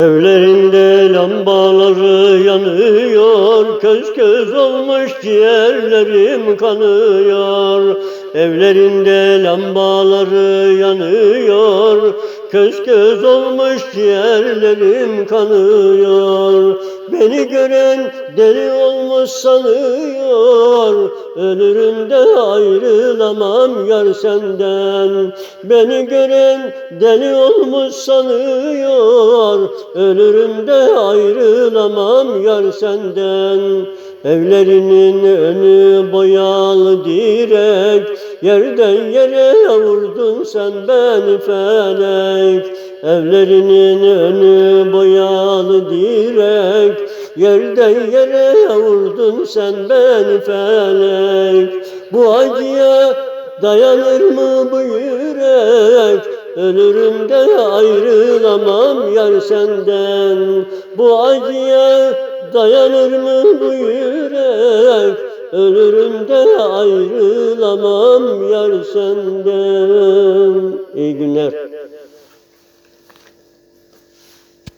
Evlerinde lambaları yanıyor, köz köz olmuş ciğerlerim kanıyor. Evlerinde lambaları yanıyor, köz köz olmuş ciğerlerim kanıyor. Beni gören deli olmuş sanıyor, ölürüm de ayrılamam yar senden. Beni gören deli olmuş sanıyor, ölürüm de ayrılamam yar senden. Evlerinin önü boyalı direk, yerden yere vurdun sen beni felek. Evlerinin önü boyalı direk, yerden yere vurdun sen beni felek. Bu acıya dayanır mı bu yürek? Ölürüm de ayrılamam yar senden. Bu acıya dayanır mı bu yürek? Ölürüm de ayrılamam yar senden.